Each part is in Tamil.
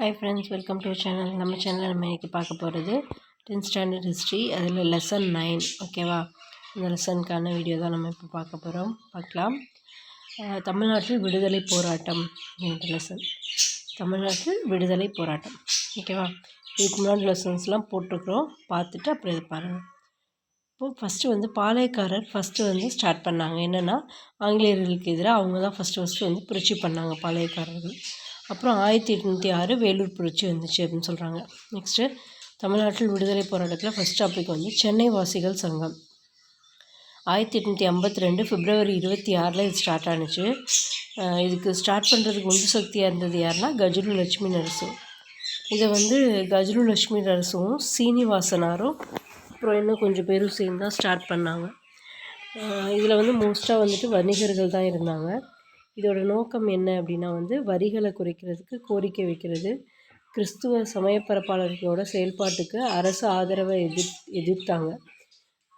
Hi friends welcome to channel நம்ம சேனலில் நம்ம இன்றைக்கி பார்க்க போகிறது டென்த் ஸ்டாண்டர்ட் ஹிஸ்ட்ரி அதில் லெசன் நைன் ஓகேவா இந்த லெசனுக்கான வீடியோ தான் நம்ம இப்போ பார்க்க போகிறோம் பார்க்கலாம். தமிழ்நாட்டில் விடுதலை போராட்டம் என்ற லெசன் தமிழ்நாட்டில் விடுதலை போராட்டம் ஓகேவா இதுக்கு முன்னாடி லெசன்ஸ்லாம் போட்டிருக்கிறோம். பார்த்துட்டு அப்புறம் இதை பாருங்கள் இப்போது ஃபஸ்ட்டு வந்து பாளையக்காரர் ஃபஸ்ட்டு வந்து ஸ்டார்ட் பண்ணாங்க. என்னென்னா ஆங்கிலேயர்களுக்கு எதிராக அவங்க தான் ஃபஸ்ட்டு ஃபஸ்ட்டு வந்து புரட்சி பண்ணாங்க பாளையக்காரர்கள். அப்புறம் ஆயிரத்தி எட்நூற்றி ஆறு வேலூர் புரட்சி வந்துச்சு அப்படின்னு சொல்கிறாங்க நெக்ஸ்ட்டு தமிழ்நாட்டில் விடுதலை போராட்டத்தில் ஃபஸ்ட் டாபிக் வந்து சென்னை வாசிகள் சங்கம். ஆயிரத்தி எட்நூற்றி ஐம்பத்தி ரெண்டு பிப்ரவரி இருபத்தி ஆறில் இது ஸ்டார்ட் ஆனுச்சு. இதுக்கு ஸ்டார்ட் பண்ணுறதுக்கு உந்து சக்தியாக இருந்தது யாருன்னா கஜுலு லட்சுமி நரசு. இதை வந்து கஜுலு லட்சுமி நரசும் சீனிவாசனாரும் அப்புறம் இன்னும் கொஞ்சம் பேரும் சேர்ந்து தான் ஸ்டார்ட் பண்ணாங்க இதில் வந்து மோஸ்ட்டாக வந்துட்டு வணிகர்கள் தான் இருந்தாங்க. இதோட நோக்கம் என்ன அப்படின்னா வந்து வரிகளை குறைக்கிறதுக்கு கோரிக்கை வைக்கிறது. கிறிஸ்துவ சமயப்பரப்பாளர்களோட செயல்பாட்டுக்கு அரசு ஆதரவை எதிர் எதிர்த்தாங்க.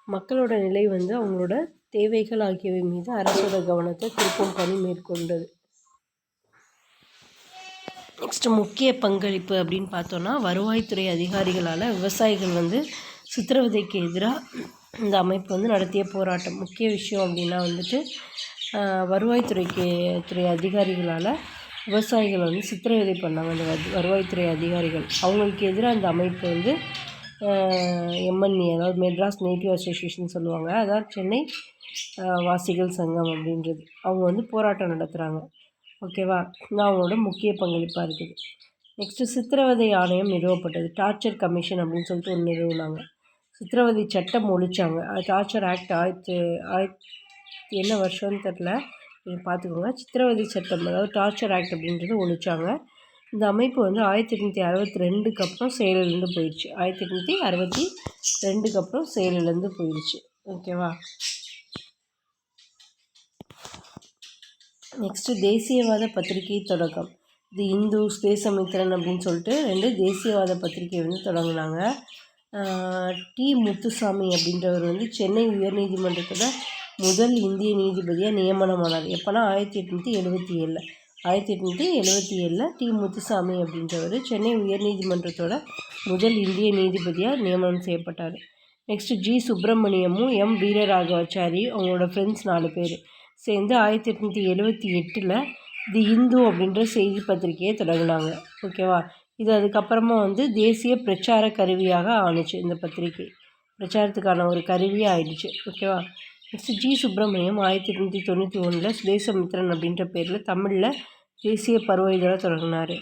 மக்களோட நிலை வந்து அவங்களோட தேவைகள் ஆகியவை மீது அரசோட கவனத்தை திருப்பும் பணி மேற்கொண்டது. நெக்ஸ்ட்டு முக்கிய பங்களிப்பு அப்படின்னு பார்த்தோன்னா வருவாய்த்துறை அதிகாரிகளால் விவசாயிகள் வந்து சித்திரவதைக்கு எதிராக இந்த அமைப்பு வந்து நடத்திய போராட்டம். முக்கிய விஷயம் அப்படின்னா வந்துட்டு வருவாய்த்துறைக்கு துறை அதிகாரிகளால் விவசாயிகள் வந்து சித்திரவதை பண்ணாங்க அந்த வரு- வருவாய்த்துறை அதிகாரிகள். அவங்களுக்கு எதிராக அந்த அமைப்பு வந்து எம்என்ஏ அதாவது மெட்ராஸ் நேட்டிவ் அசோசியேஷன் சொல்லுவாங்க. அதாவது சென்னை வாசிகள் சங்கம் அப்படின்றது. அவங்க வந்து போராட்டம் நடத்துகிறாங்க ஓகேவா? இது அவங்களோட முக்கிய பங்களிப்பாக இருக்குது. நெக்ஸ்ட்டு சித்திரவதை ஆணையம் நிறுவப்பட்டது. டார்ச்சர் கமிஷன் அப்படின்னு சொல்லிட்டு ஒன்று நிறுவினாங்க. சித்திரவதை சட்டம் ஒழிச்சாங்க. டார்ச்சர் ஆக்ட் ஆயிரத்தி ஆயிரத்தி என்ன வருஷம்னு தெரில நீங்கள் பார்த்துக்கோங்க சித்திரவதை சட்டம் அதாவது டார்ச்சர் ஆக்ட் அப்படின்றது ஒழிச்சாங்க இந்த அமைப்பு வந்து ஆயிரத்தி எட்நூற்றி அறுபத்தி ரெண்டுக்கு அப்புறம் செயலிலேருந்து போயிடுச்சு ஆயிரத்தி எட்நூற்றி அறுபத்தி ரெண்டுக்கு அப்புறம் செயலிலேருந்து போயிடுச்சு ஓகேவா நெக்ஸ்ட்டு தேசியவாத பத்திரிகை தொடக்கம். இது இந்து தேசமித்திரன் அப்படின்னு சொல்லிட்டு ரெண்டு தேசியவாத பத்திரிகை வந்து தொடங்கினாங்க. ஆஹ் டி முத்துசாமி அப்படின்றவர் வந்து சென்னை உயர்நீதிமன்றத்தில் முதல் இந்திய நீதிபதியாக நியமனமானார். எப்போனா ஆயிரத்தி எட்நூற்றி எழுபத்தி ஏழில் ஆயிரத்தி எட்நூற்றி எழுபத்தி ஏழில் டி. முத்துசாமி அப்படின்றவர் சென்னை உயர்நீதிமன்றத்தோட முதல் இந்திய நீதிபதியாக நியமனம் செய்யப்பட்டார். நெக்ஸ்ட்டு ஜி சுப்பிரமணியமும் எம் வீரராகவாச்சாரி அவங்களோட ஃப்ரெண்ட்ஸ் நாலு பேர். சேர்ந்து ஆயிரத்தி எட்நூற்றி எழுபத்தி எட்டில் தி இந்து அப்படின்ற செய்தி பத்திரிகையை தொடங்கினாங்க. ஓகேவா இது அதுக்கப்புறமா வந்து தேசிய பிரச்சார கருவியாக ஆணுச்சு இந்த பத்திரிகை. பிரச்சாரத்துக்கான ஒரு கருவியாக ஆயிடுச்சு. ஓகேவா நெக்ஸ்ட் ஜி. சுப்பிரமணியம் ஆயிரத்தி எட்நூற்றி தொண்ணூற்றி ஒன்றில் சுதேசமித்ரன் அப்படின்ற பேரில் தமிழில் தேசிய பருவ இதழாக தொடங்கினார்.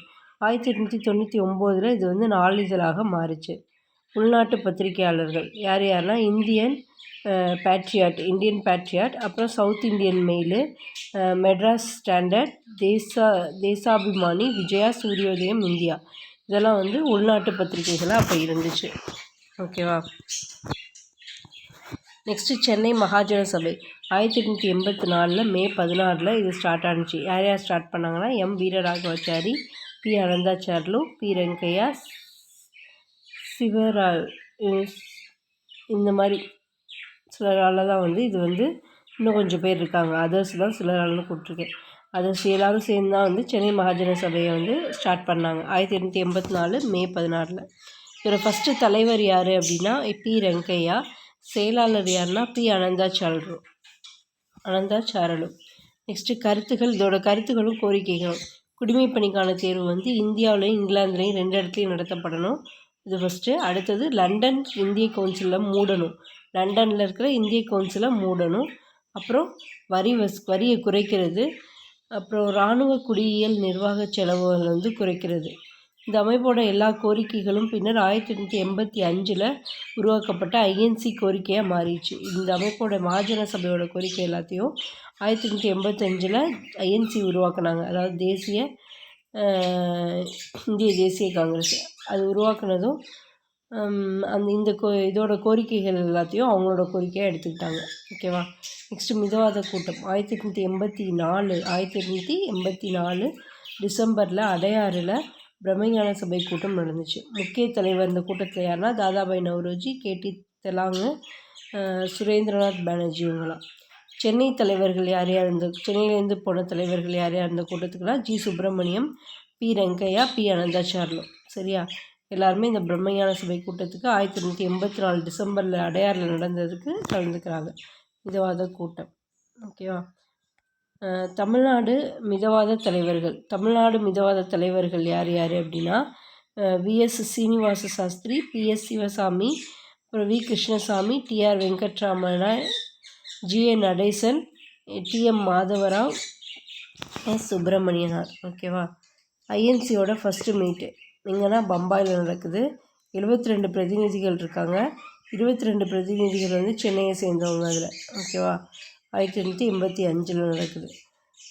ஆயிரத்தி எட்நூற்றி தொண்ணூற்றி ஒம்போதில் இது வந்து நாளிதழாக மாறுச்சு. உள்நாட்டு பத்திரிகையாளர்கள் யார் யாருன்னா இந்தியன் பேட்ரியாட் இந்தியன் பேட்ரியாட் அப்புறம் south Indian mail Madras standard Desai Deshabhimani Vijaya Suryodayam India. இதெல்லாம் வந்து உள்நாட்டு பத்திரிகைகளாக அப்போ இருந்துச்சு. ஓகேவா? நெக்ஸ்ட்டு சென்னை மகாஜன சபை ஆயிரத்தி எட்நூற்றி எண்பத்தி நாலில் மே பதினாறில் இது ஸ்டார்ட் ஆனுச்சு. யார் யார் ஸ்டார்ட் பண்ணாங்கன்னா M Veeraraghavachari P Ananthacharlu P Rangaiah சிவரா இந்த மாதிரி சிலரால் தான் வந்து இது வந்து இன்னும் கொஞ்சம் பேர் இருக்காங்க. அதர்ஸ் தான் சிலரால்னு கூப்பிட்ருக்கேன் அதர்ஸ் எல்லாரும் சேர்ந்து தான் வந்து சென்னை மகாஜன சபையை வந்து ஸ்டார்ட் பண்ணாங்க. ஆயிரத்தி எட்நூற்றி எண்பத்தி நாலு மே பதினாறில். இவர் ஃபஸ்ட்டு தலைவர் யார் அப்படின்னா பி ரங்கையா செயலாளர் யாருன்னா பி. அனந்தாச்சாரலு அனந்தாச்சாரலு நெக்ஸ்ட்டு கருத்துக்கள் இதோட கருத்துகளும் கோரிக்கைகளும் குடிமை பணிக்கான தேர்வு வந்து இந்தியாவிலையும் இங்கிலாந்துலேயும் ரெண்டு இடத்துலையும் நடத்தப்படணும். இது ஃபஸ்ட்டு அடுத்தது லண்டன் இந்திய கவுன்சிலில் மூடணும். லண்டனில் இருக்கிற இந்திய கவுன்சிலை மூடணும். அப்புறம் வரி வஸ் வரியை குறைக்கிறது. அப்புறம் இராணுவ குடியியல் நிர்வாக செலவுகள் வந்து குறைக்கிறது. இந்த அமைப்போட எல்லா கோரிக்கைகளும் பின்னர் ஆயிரத்தி எட்நூற்றி எண்பத்தி அஞ்சில் உருவாக்கப்பட்ட ஐஎன்சி கோரிக்கையாக மாறிடுச்சு. இந்த அமைப்போட மகாஜன சபையோட கோரிக்கை எல்லாத்தையும் ஆயிரத்தி எட்நூற்றி எண்பத்தஞ்சில் ஐஎன்சி உருவாக்குனாங்க. அதாவது தேசிய இந்திய தேசிய காங்கிரஸ். அது உருவாக்குனதும் அந்த இந்த கோ இதோட கோரிக்கைகள் எல்லாத்தையும் அவங்களோட கோரிக்கையாக எடுத்துக்கிட்டாங்க. ஓகேவா? நெக்ஸ்ட்டு மிதவாத கூட்டம். ஆயிரத்தி எட்நூற்றி எண்பத்தி நாலு ஆயிரத்தி எட்நூற்றி எண்பத்தி நாலு டிசம்பரில் அடையாறில் பிரம்மஞான சபை கூட்டம் நடந்துச்சு. முக்கிய தலைவர் இந்த கூட்டத்தில் யாருன்னா தாதாபாய் நவ்ரோஜி கேடி தெலாங்கு சுரேந்திரநாத் பானர்ஜி இவங்களாம் சென்னை தலைவர்கள் யார் யார் இருந்த சென்னையிலேருந்து போன தலைவர்கள் யார் யார் இருந்த கூட்டத்துக்குலாம் G. Subramaniam P. Venkaiah P. Ananthacharlu. சரியா? எல்லாருமே இந்த பிரம்மஞான சபை கூட்டத்துக்கு ஆயிரத்தி தொண்ணூற்றி எண்பத்தி நாலு டிசம்பரில் அடையாறில் நடந்ததுக்கு கலந்துக்கிறாங்க. மிதவாத கூட்டம். ஓகேவா? தமிழ்நாடு மிதவாத தலைவர்கள். தமிழ்நாடு மிதவாத தலைவர்கள் யார் யார் அப்படின்னா விஎஸ் சீனிவாச சாஸ்திரி பிஎஸ் சிவசாமி அப்புறம் V. Krishnasamy TR Venkataramana GN Natesan TM Madhavrao S Subramaniyanar. ஓகேவா? ஐஎன்சியோட ஃபஸ்ட்டு மீட்டு எங்கன்னா பம்பாயில் நடக்குது. எழுபத்தி ரெண்டு பிரதிநிதிகள் இருக்காங்க. இருபத்தி ரெண்டு பிரதிநிதிகள் வந்து சென்னையை சேர்ந்தவங்க அதில். ஓகேவா? ஆயிரத்தி எண்ணூற்றி எண்பத்தி அஞ்சில் நடக்குது.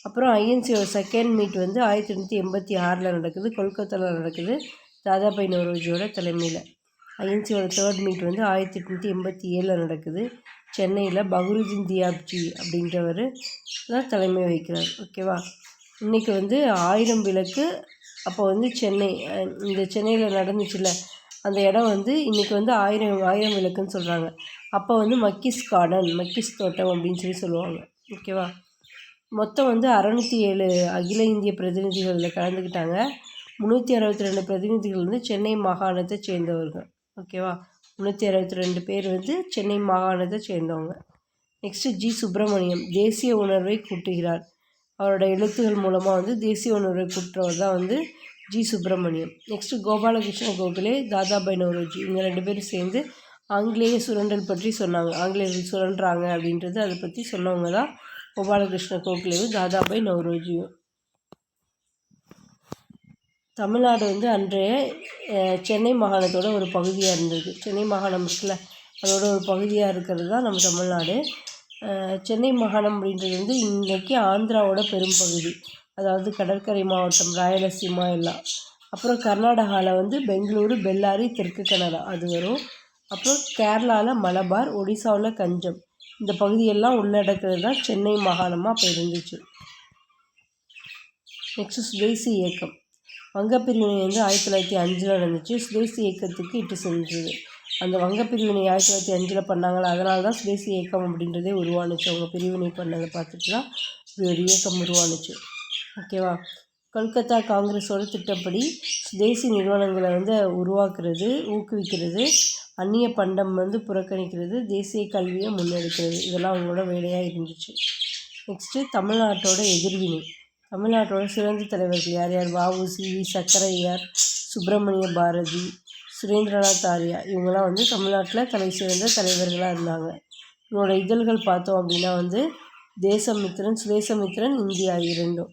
அப்புறம் ஐஎன்சியோட செகண்ட் மீட் வந்து ஆயிரத்தி எண்ணூற்றி எண்பத்தி ஆறில் நடக்குது. கொல்கத்தாவில் நடக்குது. தாதாபாய் நவரோஜியோட தலைமையில். ஐஎன்சியோட தேர்ட் மீட் வந்து ஆயிரத்தி எட்நூற்றி எண்பத்தி ஏழில் நடக்குது. சென்னையில் பஹ்ருதீன் தியாப்ஜி அப்படின்றவர் தான் தலைமை வகிக்கிறார். ஓகேவா இன்றைக்கி வந்து ஆயிரம் விளக்கு. அப்போ வந்து சென்னை இந்த சென்னையில் நடந்துச்சுல்ல. அந்த இடம் வந்து இன்றைக்கி வந்து ஆயிரம் ஆயிரம் விளக்குன்னு சொல்கிறாங்க அப்போ வந்து மக்கிஸ் கார்டன் மக்கிஸ் தோட்டம் அப்படின்னு சொல்லி சொல்லுவாங்க. ஓகேவா மொத்தம் வந்து அறநூற்றி ஏழு அகில இந்திய பிரதிநிதிகளில் கலந்துக்கிட்டாங்க. முந்நூற்றி அறுபத்தி ரெண்டு பிரதிநிதிகள் வந்து சென்னை மாகாணத்தை சேர்ந்தவர்கள். ஓகேவா முந்நூற்றி அறுபத்தி ரெண்டு பேர் வந்து சென்னை மாகாணத்தை சேர்ந்தவங்க. நெக்ஸ்ட்டு ஜி சுப்பிரமணியம் தேசிய உணர்வை கூட்டுகிறார். அவரோட எழுத்துகள் மூலமாக வந்து தேசிய உணர்வை கூட்டுறவர் தான் வந்து ஜி சுப்பிரமணியம். நெக்ஸ்ட்டு கோபாலகிருஷ்ண கோகலே தாதாபாய் நவரோஜி இவங்க ரெண்டு பேரும் சேர்ந்து ஆங்கிலேய சுரண்டல் பற்றி சொன்னாங்க. ஆங்கிலேயர்கள் சுரண்டுறாங்க அப்படின்றது அதை பற்றி சொன்னவங்க தான் கோபாலகிருஷ்ண கோகலேவும் தாதாபாய் நவரோஜியும் தமிழ்நாடு வந்து அன்றைய சென்னை மாகாணத்தோட ஒரு பகுதியாக இருந்தது. சென்னை மாகாணம் இருக்குல்ல அதோட ஒரு பகுதியாக இருக்கிறது தான் நம்ம தமிழ்நாடு. சென்னை மாகாணம் அப்படின்றது வந்து இன்றைக்கி ஆந்திராவோட பெரும்பகுதி அதாவது கடற்கரை மாவட்டம் ராயலசீமா எல்லாம். அப்புறம் கர்நாடகாவில் வந்து பெங்களூரு பெல்லாரி தெற்கு கன்னடா அது வரும். அப்புறம் கேரளாவில் மலபார் ஒடிசாவில் கஞ்சம். இந்த பகுதியெல்லாம் உள்ளடக்கிறது தான் சென்னை மாகாணமாக அப்போ இருந்துச்சு. நெக்ஸ்ட்டு சுதேசி இயக்கம். வங்கப்பிரிவினை வந்து ஆயிரத்தி தொள்ளாயிரத்தி அஞ்சில் நடந்துச்சு. சுதேசி இயக்கத்துக்கு இட்டு சென்றது. அந்த வங்கப்பிரிவினை ஆயிரத்தி தொள்ளாயிரத்தி அஞ்சில் பண்ணாங்களா? அதனால தான் சுதேசி இயக்கம் அப்படின்றதே உருவானுச்சு. அவங்க பிரிவினை பண்ணதை பார்த்துட்டு தான் இப்படி ஒரு இயக்கம் உருவானுச்சு. ஓகேவா கொல்கத்தா காங்கிரஸோட திட்டப்படி சுதேசி நிறுவனங்களை வந்து உருவாக்குறது ஊக்குவிக்கிறது அந்நிய பண்டம் வந்து புறக்கணிக்கிறது தேசிய கல்வியை முன்னெடுக்கிறது. இதெல்லாம் அவங்களோட வேலையாக இருந்துச்சு. நெக்ஸ்ட்டு தமிழ்நாட்டோட எதிர்வினை. தமிழ்நாட்டோட சிறந்த தலைவர்கள் யார்? யார்? வஉசி வி. சக்கரையார் சுப்பிரமணிய பாரதி சுரேந்திரநாத் ஆர்யா இவங்கெல்லாம் வந்து தமிழ்நாட்டில் தலை சிறந்த தலைவர்களாக இருந்தாங்க. இவங்களோட இதழ்கள் பார்த்தோம் அப்படின்னா வந்து தேசமித்திரன் சுதேசமித்திரன் இந்தியா இரண்டும்.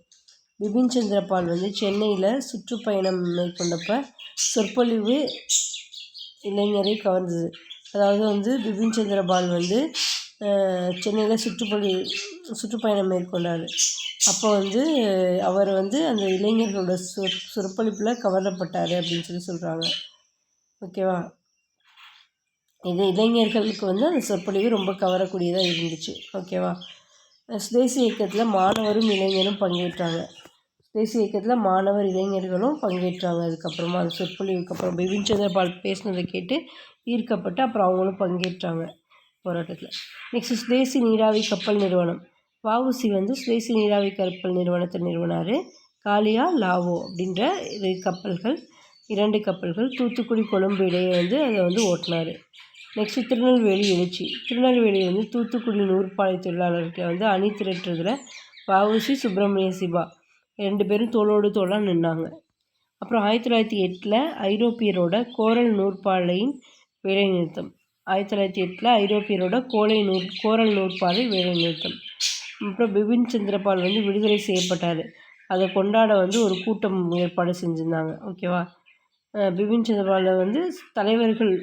பிபின் சந்திரபால் வந்து சென்னையில் சுற்றுப்பயணம் மேற்கொண்டப்ப சொற்பொழிவு இளைஞரை கவர்ந்தது. அதாவது வந்து பிபின் சந்திரபால் வந்து சென்னையில் சுற்றுப்பொழி சுற்றுப்பயணம் மேற்கொண்டார். அப்போ வந்து அவர் வந்து அந்த இளைஞர்களோட சொற் சொற்பொழிப்பில் கவரப்பட்டார் அப்படின்னு சொல்லி சொல்கிறாங்க ஓகேவா? இது இளைஞர்களுக்கு வந்து அந்த சொற்பொழிவு ரொம்ப கவரக்கூடியதாக இருந்துச்சு. ஓகேவா? சுதேசி இயக்கத்தில் மாணவரும் இளைஞரும் பங்கேற்றாங்க. தேசிய இயக்கத்தில் மாணவர் இளைஞர்களும் பங்கேற்றாங்க. அதுக்கப்புறமா அந்த சொற்பொழிவுக்கு அப்புறம் பிபின் சந்திரபால் பேசினதை கேட்டு ஈர்க்கப்பட்டு அப்புறம் அவங்களும் பங்கேற்றாங்க போராட்டத்தில். நெக்ஸ்ட் சுதேசி நீராவி கப்பல் நிறுவனம். வஉசி வந்து சுதேசி நீராவி கப்பல் நிறுவனத்தை நிறுவனார். காலியா லாவோ அப்படின்ற இரு கப்பல்கள் இரண்டு கப்பல்கள் தூத்துக்குடி கொழும்பு இடையே வந்து அதை வந்து ஓட்டினார். நெக்ஸ்ட்டு திருநெல்வேலி எழுச்சி. திருநெல்வேலி வந்து தூத்துக்குடி நூற்பாலை தொழிலாளர்களை வந்து அணி திரட்டுறதுல வஉசி சுப்பிரமணிய சிவா ரெண்டு பேரும் தோளோடு தோளாக நின்னாங்க. அப்புறம் ஆயிரத்தி தொள்ளாயிரத்தி எட்டில் ஐரோப்பியரோட கோரல் நூற்பாலையின் வேலைநிறுத்தம். ஆயிரத்தி தொள்ளாயிரத்தி எட்டில் ஐரோப்பியரோட கோலை நூற் கோரல் நூற்பாலை வேலைநிறுத்தம். அப்புறம் பிபின் சந்திரபால் வந்து விடுதலை செய்யப்பட்டார். அதை கொண்டாட வந்து ஒரு கூட்டம் ஏற்பாடு செஞ்சுருந்தாங்க. ஓகேவா? பிபின் சந்திரபாலில் வந்து தலைவர்கள்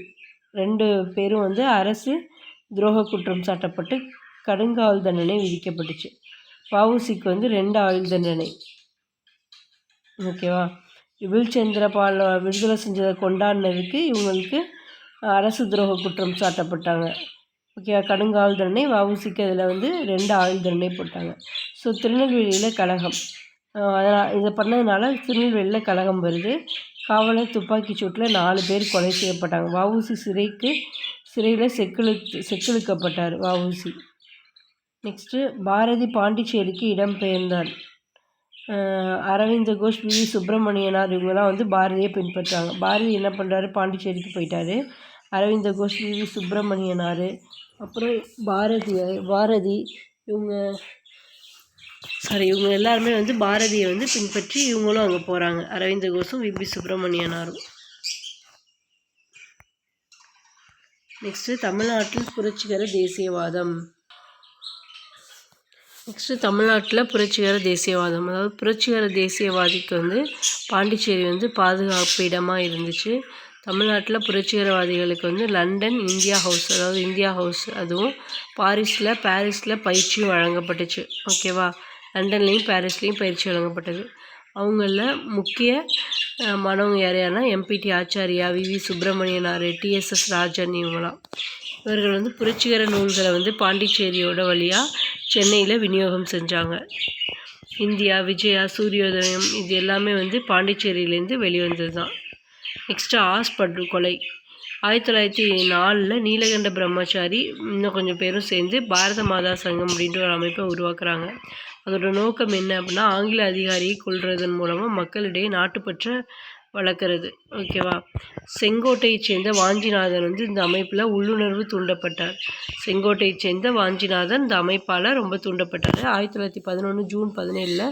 ரெண்டு பேரும் வந்து அரசு துரோக குற்றம் சாட்டப்பட்டு கடுங்காவல் தண்டனை விதிக்கப்பட்டுச்சு. வஉசிக்கு வந்து ரெண்டு ஆயுள் தண்டனை. ஓகேவா? பிபின் சந்திரபால் விடுதலை செஞ்சதை கொண்டாடினதுக்கு இவங்களுக்கு அரசு துரோக குற்றம் சாட்டப்பட்டாங்க. ஓகேவா? கடுங்காவல் தண்டனை வவுசிக்கு அதில் வந்து ரெண்டு ஆயுள் தண்டனை போட்டாங்க. ஸோ திருநெல்வேலியில் கழகம் அதனால் இதை பண்ணதுனால திருநெல்வேலியில் கழகம் வருது. காவலர் துப்பாக்கி சூட்டில் நாலு பேர் கொலை செய்யப்பட்டாங்க. வவுசி சிறைக்கு சிறையில் செக்கிழு செக்கிழுக்கப்பட்டார் வவுசி நெக்ஸ்ட்டு பாரதி பாண்டிச்சேரிக்கு இடம்பெயர்ந்தார் அஹ் அரவிந்த கோஷ் வி வி சுப்பிரமணியனார் இவங்கெல்லாம் வந்து பாரதியை பின்பற்றாங்க. பாரதி என்ன பண்ணுறாரு பாண்டிச்சேரிக்கு போயிட்டாரு. Aravinda Ghosh V V. Subramaniyanar. அப்புறம் பாரதி பாரதி இவங்க சாரி இவங்க எல்லாருமே வந்து பாரதியை வந்து பின்பற்றி இவங்களும் அங்கே போகிறாங்க அரவிந்த கோஷும் விபி சுப்பிரமணியனாரும். நெக்ஸ்ட்டு தமிழ்நாட்டில் புரட்சிகர தேசியவாதம். நெக்ஸ்ட்டு தமிழ்நாட்டில் புரட்சிகர தேசியவாதம். அதாவது புரட்சிகர தேசியவாதிக்கு வந்து பாண்டிச்சேரி வந்து பாதுகாப்பு இடமாக இருந்துச்சு. தமிழ்நாட்டில் புரட்சிகரவாதிகளுக்கு வந்து லண்டன் இந்தியா ஹவுஸ் அதாவது இந்தியா ஹவுஸ் அதுவும் பாரிஸில் பாரிஸில் பயிற்சியும் வழங்கப்பட்டுச்சு. ஓகேவா? லண்டன்லேயும் பாரிஸ்லேயும் பயிற்சி வழங்கப்பட்டது. அவங்களில் முக்கிய மனவங்க மாணவங்க யார் யாருன்னா MPT Acharya V. V. Subramaniyanar TSS Rajan இவங்களாம் இவர்கள் வந்து புரட்சிகர நூல்களை வந்து பாண்டிச்சேரியோட வழியாக சென்னையில் விநியோகம் செஞ்சாங்க. இந்தியா விஜயா சூரியோதயம் இது எல்லாமே வந்து பாண்டிச்சேரியிலேருந்து வெளிவந்தது தான் நெக்ஸ்ட்டு ஆஸ் படுகொலை ஆயிரத்தி தொள்ளாயிரத்தி நாலில் நீலகண்ட பிரம்மச்சாரி இன்னும் கொஞ்சம் பேரும் சேர்ந்து பாரத மாதா சங்கம் அப்படின்ற ஒரு அமைப்பை உருவாக்குறாங்க. அதோட நோக்கம் என்ன அப்படின்னா ஆங்கில அதிகாரியை கொல்றதன் மூலமாக மக்களிடையே நாட்டுப்பற்ற வளர்க்குறது. ஓகேவா செங்கோட்டையைச் சேர்ந்த வாஞ்சிநாதன் வந்து இந்த அமைப்பில் உள்ளுணர்வு தூண்டப்பட்டார். செங்கோட்டையைச் சேர்ந்த வாஞ்சிநாதன் இந்த அமைப்பால் ரொம்ப தூண்டப்பட்டார். ஆயிரத்தி தொள்ளாயிரத்தி பதினொன்று ஜூன் பதினேழில்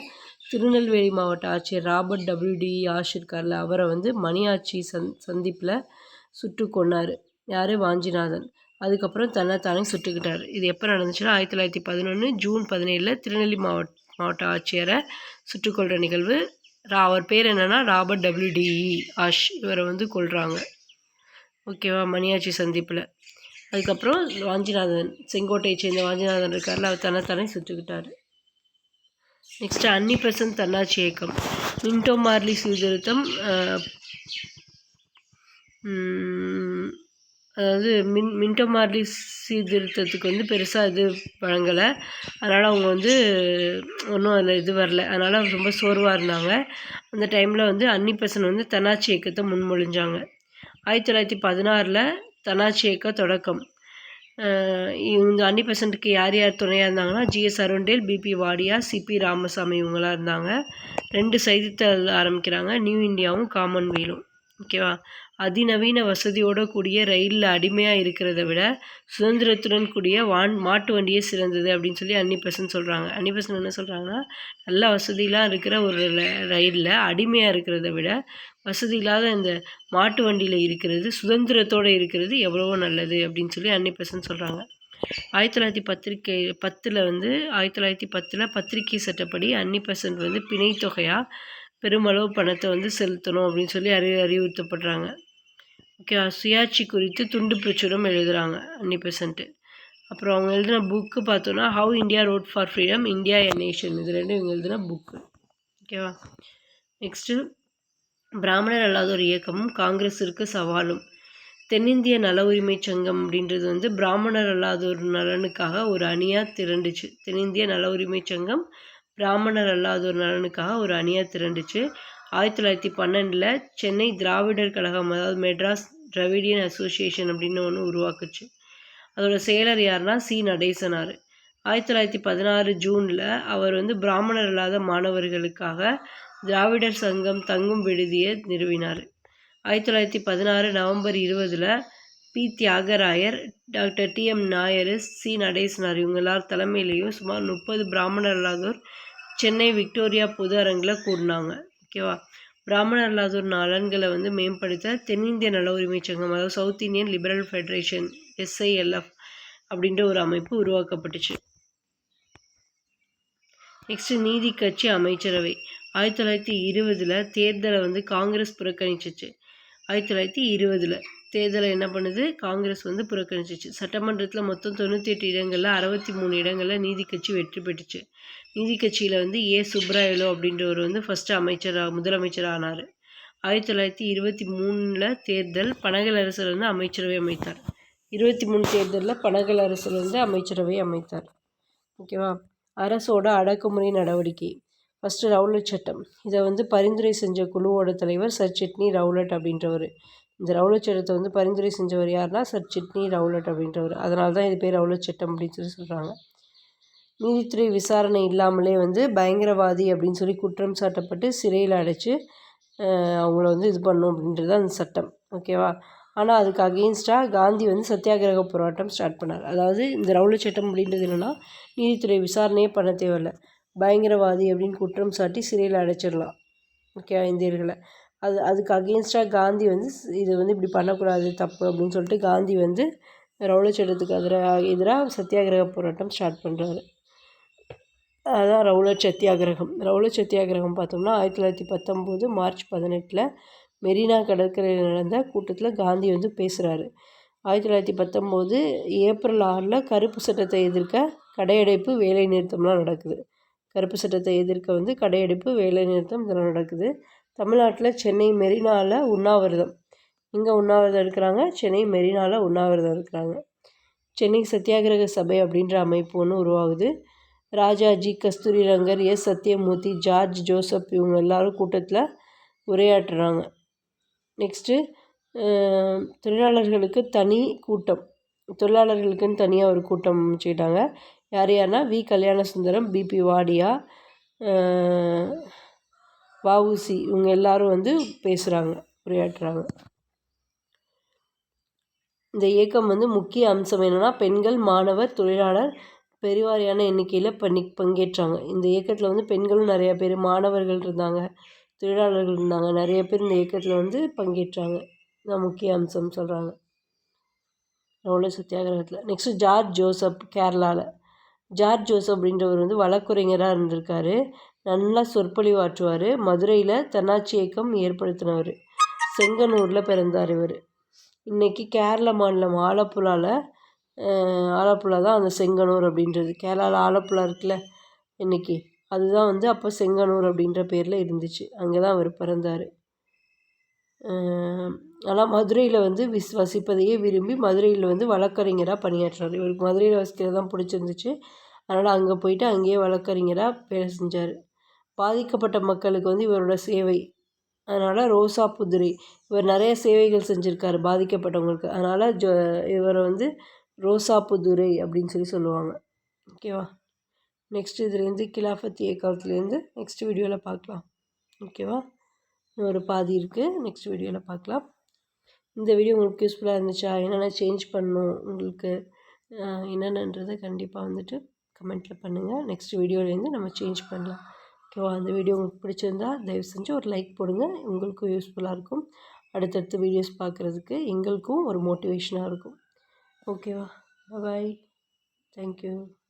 திருநெல்வேலி மாவட்ட ஆட்சியர் ராபர்ட் டபிள்யூடி ஆஷ் இருக்கார்ல அவரை வந்து மணியாட்சி சந் சந்திப்பில் சுட்டு கொன்னார். யார்? வாஞ்சிநாதன். அதுக்கப்புறம் தன்னைத்தானே சுட்டுக்கிட்டார். இது எப்போ நடந்துச்சுன்னா ஆயிரத்தி தொள்ளாயிரத்தி பதினொன்று ஜூன் பதினேழில் திருநெல்வேலி மாவட்ட மாவட்ட ஆட்சியரை சுட்டுக்கொள்கிற நிகழ்வு. ரா அவர் பேர் என்னென்னா ராபர்ட் டபிள்யூடிஇ ஆஷ் இவரை வந்து கொள்கிறாங்க ஓகேவா? மணியாச்சி சந்திப்பில். அதுக்கப்புறம் வாஞ்சிநாதன் செங்கோட்டையை சேர்ந்த வாஞ்சிநாதன் இருக்கார்ல அவர் தன்னைத்தானே சுட்டுக்கிட்டார். நெக்ஸ்ட் அன்னி பெசன்ட் தன்னாட்சி இயக்கம். மின்டோ மார்லி சீர்திருத்தம் அதாவது மின் மின்டோ மார்லி சீர்திருத்தத்துக்கு வந்து பெருசாக இது வழங்கலை. அதனால் அவங்க வந்து ஒன்றும் அதில் இது வரல. அதனால் ரொம்ப சோர்வாக இருந்தாங்க. அந்த டைமில் வந்து அன்னி பெசன்ட் வந்து தன்னாட்சி இயக்கத்தை முன்மொழிஞ்சாங்க. ஆயிரத்தி தொள்ளாயிரத்தி பதினாறில் தன்னாட்சி இயக்க தொடக்கம். இந்த அன்னி பெசன்ட்டுக்கு யார் யார் துணையாக இருந்தாங்கன்னா GS Arundale BP Wadia CP Ramaswamy இவங்களாம் இருந்தாங்க. ரெண்டு செய்தித்தாள் ஆரம்பிக்கிறாங்க. நியூ இந்தியாவும் காமன்வெல்லும் ஓகேவா? அதிநவீன வசதியோடு கூடிய ரயிலில் அடிமையாக இருக்கிறத விட சுதந்திரத்துடன் கூடிய வான் மாட்டு வண்டியே சிறந்தது அப்படின்னு சொல்லி அன்னி சொல்கிறாங்க அன்னி என்ன சொல்கிறாங்கன்னா நல்ல வசதியெலாம் இருக்கிற ஒரு ரயிலில் அடிமையாக இருக்கிறத விட வசதி இல்லாத இந்த மாட்டு வண்டியில் இருக்கிறது சுதந்திரத்தோடு இருக்கிறது எவ்வளவோ நல்லது அப்படின்னு சொல்லி அன்னி சொல்கிறாங்க ஆயிரத்தி தொள்ளாயிரத்தி பத்திரிக்கை பத்தில் வந்து ஆயிரத்தி தொள்ளாயிரத்தி பத்தில் பத்திரிக்கை சட்டப்படி அன்னி பெசன்ட் வந்து பிணைத்தொகையாக பெருமளவு பணத்தை வந்து செலுத்தணும் அப்படின்னு சொல்லி அறி அறிவுறுத்தப்படுறாங்க. ஓகே சுயாட்சி குறித்து துண்டு பிரச்சுரம் எழுதுகிறாங்க அன்னி பெசண்ட்டு அப்புறம் அவங்க எழுதின புக்கு பார்த்தோன்னா how India wrought for freedom India a nation இது ரெண்டும் இவங்க எழுதின புக்கு ஓகேவா நெக்ஸ்ட்டு பிராமணர் அல்லாத ஒரு இயக்கமும் காங்கிரஸிற்கு சவாலும். தென்னிந்திய நல உரிமை சங்கம் அப்படின்றது வந்து பிராமணர் அல்லாத ஒரு நலனுக்காக ஒரு அணியாக திரண்டுச்சு. தென்னிந்திய நல உரிமை சங்கம் பிராமணர் அல்லாத ஒரு நலனுக்காக ஒரு அணியாக திரண்டுச்சு. ஆயிரத்தி தொள்ளாயிரத்தி பன்னெண்டில் சென்னை திராவிடர் கழகம் அதாவது மெட்ராஸ் திராவிடியன் அசோசியேஷன் அப்படின்னு ஒன்று உருவாக்குச்சு. அதோட செயலர் யாருன்னா சி. நடேசனார். ஆயிரத்தி தொள்ளாயிரத்தி பதினாறு ஜூனில் அவர் வந்து பிராமணர் இல்லாத மாணவர்களுக்காக திராவிடர் சங்கம் தங்கும் விடுதியை நிறுவினார். ஆயிரத்தி தொள்ளாயிரத்தி பதினாறு நவம்பர் இருபதில் P. Thyagarayar doctor T. M. Nair C. Natesanar இவங்க எல்லார் தலைமையிலையும் சுமார் முப்பது பிராமணர் அல்லாதோர் சென்னை விக்டோரியா பொது அரங்கில் கூடினாங்க. ஓகேவா? பிராமணர் அல்லாதோர் நலன்களை வந்து மேம்படுத்த தென்னிந்திய நல உரிமை சங்கம் அதாவது South Indian Liberal Federation SILF அப்படின்ற ஒரு அமைப்பு உருவாக்கப்பட்டுச்சு. நெக்ஸ்ட் நீதி கட்சி அமைச்சரவை. ஆயிரத்தி தொள்ளாயிரத்தி இருபதில் தேர்தலை வந்து காங்கிரஸ் புறக்கணிச்சிச்சு. ஆயிரத்தி தொள்ளாயிரத்தி இருபதில் தேர்தலை என்ன பண்ணுது? காங்கிரஸ் வந்து புறக்கணிச்சிச்சு. சட்டமன்றத்தில் மொத்தம் தொண்ணூற்றி எட்டு இடங்களில் அறுபத்தி மூணு இடங்களில் நீதி கட்சி வெற்றி பெற்றுச்சு. நீதி கட்சியில் வந்து ஏ. சுப்ராயலு அப்படின்றவர் வந்து ஃபஸ்ட்டு அமைச்சராக முதலமைச்சர் ஆனார் ஆயிரத்தி தொள்ளாயிரத்தி இருபத்தி மூணில் தேர்தல் பனகல் அரசர் வந்து அமைச்சரவை அமைத்தார். இருபத்தி மூணு தேர்தலில் பனகல் அரசர் வந்து அமைச்சரவை அமைத்தார். ஓகேவா? அரசோட அடக்குமுறை நடவடிக்கை. ஃபஸ்ட்டு ரவுலட் சட்டம். இதை வந்து பரிந்துரை செஞ்ச குழுவோட தலைவர் சர் சிட்னி ரவுலட் அப்படின்றவர். இந்த ரவுலட் சட்டத்தை வந்து பரிந்துரை செஞ்சவர் யாருன்னா சர் சிட்னி ரவுலட் அப்படின்றவர். அதனால தான் இது பேர் ரவுலட் சட்டம் அப்படின்னு சொல்லி சொல்கிறாங்க நீதித்துறை விசாரணை இல்லாமலே வந்து பயங்கரவாதி அப்படின்னு சொல்லி குற்றம் சாட்டப்பட்டு சிறையில் அடைச்சி அவங்கள வந்து இது பண்ணும் அப்படின்றது அந்த சட்டம். ஓகேவா ஆனால் அதுக்கு அகெயின்ஸ்டாக காந்தி வந்து சத்தியாகிரக போராட்டம் ஸ்டார்ட் பண்ணார். அதாவது இந்த ரவுல சட்டம் அப்படின்றது என்னென்னா நீதித்துறை விசாரணையே பண்ண தேவையில்ல. பயங்கரவாதி அப்படின்னு குற்றம் சாட்டி சிறையில் அடைச்சிடலாம். ஓகேவா இந்தியர்களை? அது அதுக்கு அகெயின்ஸ்டாக காந்தி வந்து இது வந்து இப்படி பண்ணக்கூடாது தப்பு அப்படின்னு சொல்லிட்டு காந்தி வந்து ரவுல சட்டத்துக்கு எதிராக எதிராக சத்தியாகிரக போராட்டம் ஸ்டார்ட் பண்ணுறாரு அதுதான் ரவுலட் சத்தியாகிரகம். ரவுலட் சத்தியாகிரகம் பார்த்தோம்னா ஆயிரத்தி தொள்ளாயிரத்தி பத்தொம்போது மார்ச் பதினெட்டில் மெரினா கடற்கரையில் நடந்த கூட்டத்தில் காந்தி வந்து பேசுகிறாரு ஆயிரத்தி தொள்ளாயிரத்தி பத்தொம்போது ஏப்ரல் ஆறில் கருப்பு சட்டத்தை எதிர்க்க கடையடைப்பு வேலை நிறுத்தம்லாம் நடக்குது. கருப்பு சட்டத்தை எதிர்க்க வந்து கடையடைப்பு வேலை நிறுத்தம் இதெல்லாம் நடக்குது. தமிழ்நாட்டில் சென்னை மெரினாவில் உண்ணாவிரதம். இங்கே உண்ணாவிரதம் இருக்கிறாங்க சென்னை மெரினாவில் உண்ணாவிரதம் இருக்கிறாங்க சென்னை சத்தியாகிரக சபை அப்படின்ற அமைப்பு ஒன்று உருவாகுது. Rajaji Kasturi Rangar S. Sathyamurthy George Joseph இவங்க எல்லோரும் கூட்டத்தில் உரையாற்றுறாங்க. நெக்ஸ்ட்டு தொழிலாளர்களுக்கு தனி கூட்டம். தொழிலாளர்களுக்குன்னு தனியாக ஒரு கூட்டம் அமைச்சுக்கிட்டாங்க. யார் யாருன்னா வி. கல்யாண சுந்தரம் பிபி வாடியா வஉசி இவங்க எல்லாரும் வந்து பேசுகிறாங்க உரையாற்றுறாங்க. இந்த இயக்கம் வந்து முக்கிய அம்சம் என்னென்னா பெண்கள் மாணவர் தொழிலாளர் பெருவாரியான எண்ணிக்கையில் பண்ணி பங்கேற்றாங்க. இந்த இயக்கத்தில் வந்து பெண்களும் நிறையா பேர் மாணவர்கள் இருந்தாங்க தொழிலாளர்கள் இருந்தாங்க. நிறைய பேர் இந்த இயக்கத்தில் வந்து பங்கேற்றாங்க. இதான் முக்கிய அம்சம் சொல்கிறாங்க ரவுல சத்தியாகிரகத்தில். நெக்ஸ்ட்டு ஜார்ஜ் ஜோசப் கேரளாவில் ஜார்ஜ் ஜோசப் அப்படின்றவர் வந்து வழக்குரைஞராக இருந்திருக்காரு. நல்லா சொற்பொழிவாற்றுவார். மதுரையில் தன்னாட்சி இயக்கம் ஏற்படுத்தினவர். செங்கனூரில் பிறந்தார் இவர். இன்றைக்கி கேரள மாநிலம் ஆலப்புழாவில் ஆலப்புழா தான் அந்த செங்கனூர் அப்படின்றது. கேரளாவில் ஆலப்புழா இருக்குல்ல இன்றைக்கி அதுதான் வந்து அப்போ செங்கனூர் அப்படின்ற பேரில் இருந்துச்சு. அங்கே தான் அவர் பிறந்தார். ஆனால் மதுரையில் வந்து விஸ் வசிப்பதையே விரும்பி மதுரையில் வந்து வழக்கறிஞராக பணியாற்றினார். இவருக்கு மதுரையில் வசிக்கிறது தான் பிடிச்சிருந்துச்சு. அதனால் அங்கே போயிட்டு அங்கேயே வழக்கறிஞராக வேலை செஞ்சார் பாதிக்கப்பட்ட மக்களுக்கு வந்து இவரோட சேவை. அதனால் ரோசா புதுரை. இவர் நிறைய சேவைகள் செஞ்சுருக்காரு பாதிக்கப்பட்டவங்களுக்கு. அதனால் ஜோ இவரை வந்து ரோசா புதுரை அப்படின்னு சொல்லி சொல்லுவாங்க. ஓகேவா நெக்ஸ்ட் இதுலேருந்து கிலாஃபத் இயக்கத்துலேருந்து நெக்ஸ்ட் வீடியோவில் பார்க்கலாம். ஓகேவா ஒரு பாதி இருக்குது நெக்ஸ்ட் வீடியோவில் பார்க்கலாம். இந்த வீடியோ உங்களுக்கு யூஸ்ஃபுல்லாக இருந்துச்சா? என்னென்ன சேஞ்ச் பண்ணணும்? உங்களுக்கு என்னென்னன்றதை கண்டிப்பாக வந்துட்டு கமெண்ட்டில் பண்ணுங்கள் நெக்ஸ்ட் வீடியோலேருந்து நம்ம சேஞ்ச் பண்ணலாம். ஓகேவா அந்த வீடியோ உங்களுக்கு பிடிச்சிருந்தா தயவு செஞ்சு ஒரு லைக் போடுங்க. உங்களுக்கும் யூஸ்ஃபுல்லாக இருக்கும். அடுத்தடுத்த வீடியோஸ் பார்க்குறதுக்கு எங்களுக்கும் ஒரு மோட்டிவேஷனாக இருக்கும். ஓகேவா பாய் தேங்க்யூ